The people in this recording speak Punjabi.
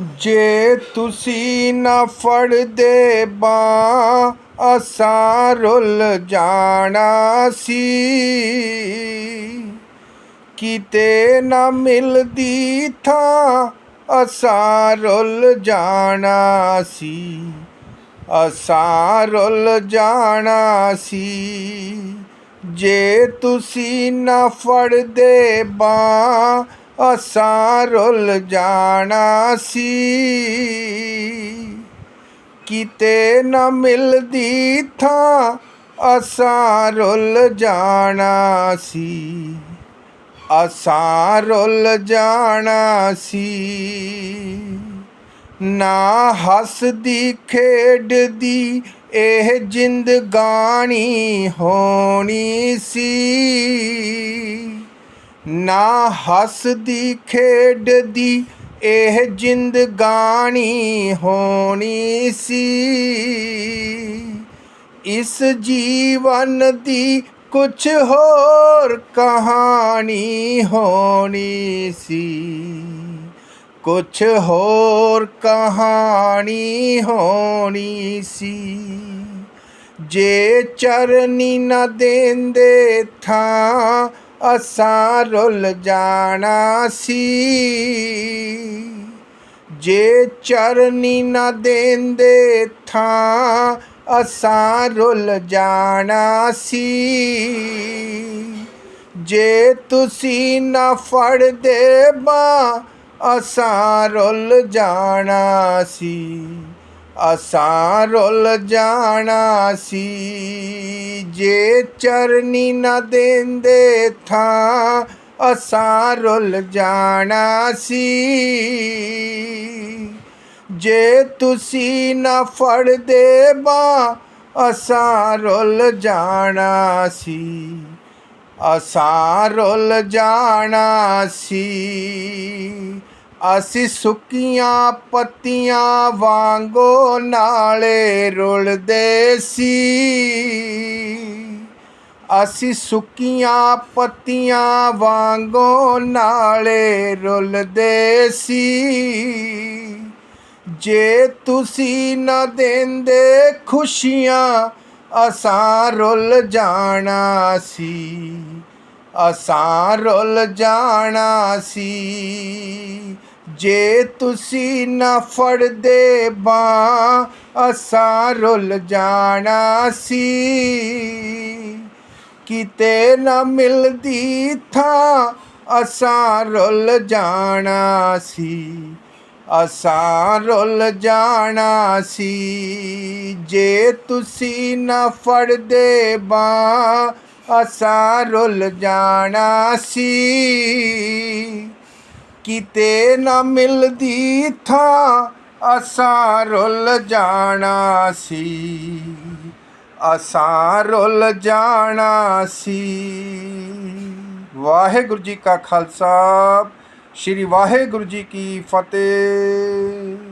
ਜੇ ਤੁਸੀਂ ਨਾ ਫੜਦੇ ਬਾਂ ਅਸਾਂ ਰੁੱਲ ਜਾਣਾ ਸੀ। ਕਿਤੇ ਨਾ ਮਿਲਦੀ ਥਾਂ, ਅਸਾਂ ਰੁੱਲ ਜਾਣਾ ਸੀ। ਅਸਾਂ ਰੁੱਲ ਜਾਣਾ ਸੀ। ਜੇ ਤੁਸੀਂ ਨਾ ਫੜਦੇ ਬਾਂ ਅਸਾਂ ਰੁੱਲ ਜਾਣਾ ਸੀ। ਕਿਤੇ ਨਾ ਮਿਲਦੀ ਥਾਂ, ਅਸਾਂ ਰੁੱਲ ਜਾਣਾ ਸੀ। ਅਸਾਂ ਰੁੱਲ ਜਾਣਾ ਸੀ। ਨਾ ਹੱਸਦੀ ਖੇਡਦੀ, ਇਹ ਜ਼ਿੰਦਗਾਣੀ ਹੋਣੀ ਸੀ। ਨਾ ਹੱਸਦੀ ਖੇਡਦੀ, ਇਹ ਜ਼ਿੰਦਗਾਣੀ ਹੋਣੀ ਸੀ। ਇਸ ਜੀਵਨ ਦੀ ਕੁਛ ਹੋਰ ਕਹਾਣੀ ਹੋਣੀ ਸੀ। ਕੁਛ ਹੋਰ ਕਹਾਣੀ ਹੋਣੀ ਸੀ। ਜੇ ਚਰਨੀ ਨਾ ਦੇਂਦੇ ਥਾਂ ਅਸਾਂ ਰੁੱਲ ਜਾਣਾ ਸੀ। ਜੇ ਚਰਨੀ ਨਾ ਦੇਂਦੇ ਥਾਂ, ਅਸਾਂ ਰੁੱਲ ਜਾਣਾ ਸੀ। ਜੇ ਤੁਸੀਂ ਨਾ ਫੜਦੇ ਬਾਂ ਅਸਾਂ ਰੁੱਲ ਜਾਣਾ ਸੀ। ਅਸਾਂ ਰੁੱਲ ਜਾਣਾ ਸੀ, ਜੇ ਚਰਨੀ ਨਾ ਦੇਂਦੇ ਥਾਂ ਅਸਾਂ ਰੁੱਲ ਜਾਣਾ ਸੀ। ਜੇ ਤੁਸੀਂ ਨਾ ਫੜਦੇ ਬਾਂ ਅਸਾਂ ਰੁੱਲ ਜਾਣਾ ਸੀ। ਅਸਾਂ ਰੁੱਲ ਜਾਣਾ ਸੀ। ਅਸੀਂ ਸੁੱਕੀਆਂ ਪੱਤੀਆਂ ਵਾਂਗੋ ਨਾਲੇ ਰੁਲਦੇ ਸੀ। ਅਸੀਂ ਸੁੱਕੀਆਂ ਪੱਤੀਆਂ ਵਾਂਗੋ ਨਾਲੇ ਰੁਲਦੇ ਸੀ। ਜੇ ਤੁਸੀਂ ਨਾ ਦਿੰਦੇ ਖੁਸ਼ੀਆਂ, ਅਸਾਂ ਰੁੱਲ ਜਾਣਾ ਸੀ। ਅਸਾਂ ਰੁੱਲ ਜਾਣਾ ਸੀ। ਜੇ ਤੁਸੀਂ ਨਾ ਫੜਦੇ ਬਾਂ, ਅਸਾਂ ਰੁੱਲ ਜਾਣਾ ਸੀ। ਕਿਤੇ ਨਾ ਮਿਲਦੀ ਥਾਂ, ਅਸਾਂ ਰੁੱਲ ਜਾਣਾ ਸੀ। ਅਸਾਂ ਰੁੱਲ ਜਾਣਾ ਸੀ। ਜੇ ਤੁਸੀਂ ਨਾ ਫੜਦੇ ਬਾਂ, ਅਸਾਂ ਰੁੱਲ ਜਾਣਾ ਸੀ। ਕਿਤੇ ਨਾ ਮਿਲਦੀ ਥਾਂ, ਅਸਾਂ ਰੁੱਲ ਜਾਣਾ ਸੀ। ਅਸਾਂ ਰੁੱਲ ਜਾਣਾ ਸੀ। ਵਾਹਿਗੁਰੂ ਜੀ ਕਾ ਖਾਲਸਾ, ਸ੍ਰੀ ਵਾਹਿਗੁਰੂ ਜੀ ਕੀ ਫਤਿਹ।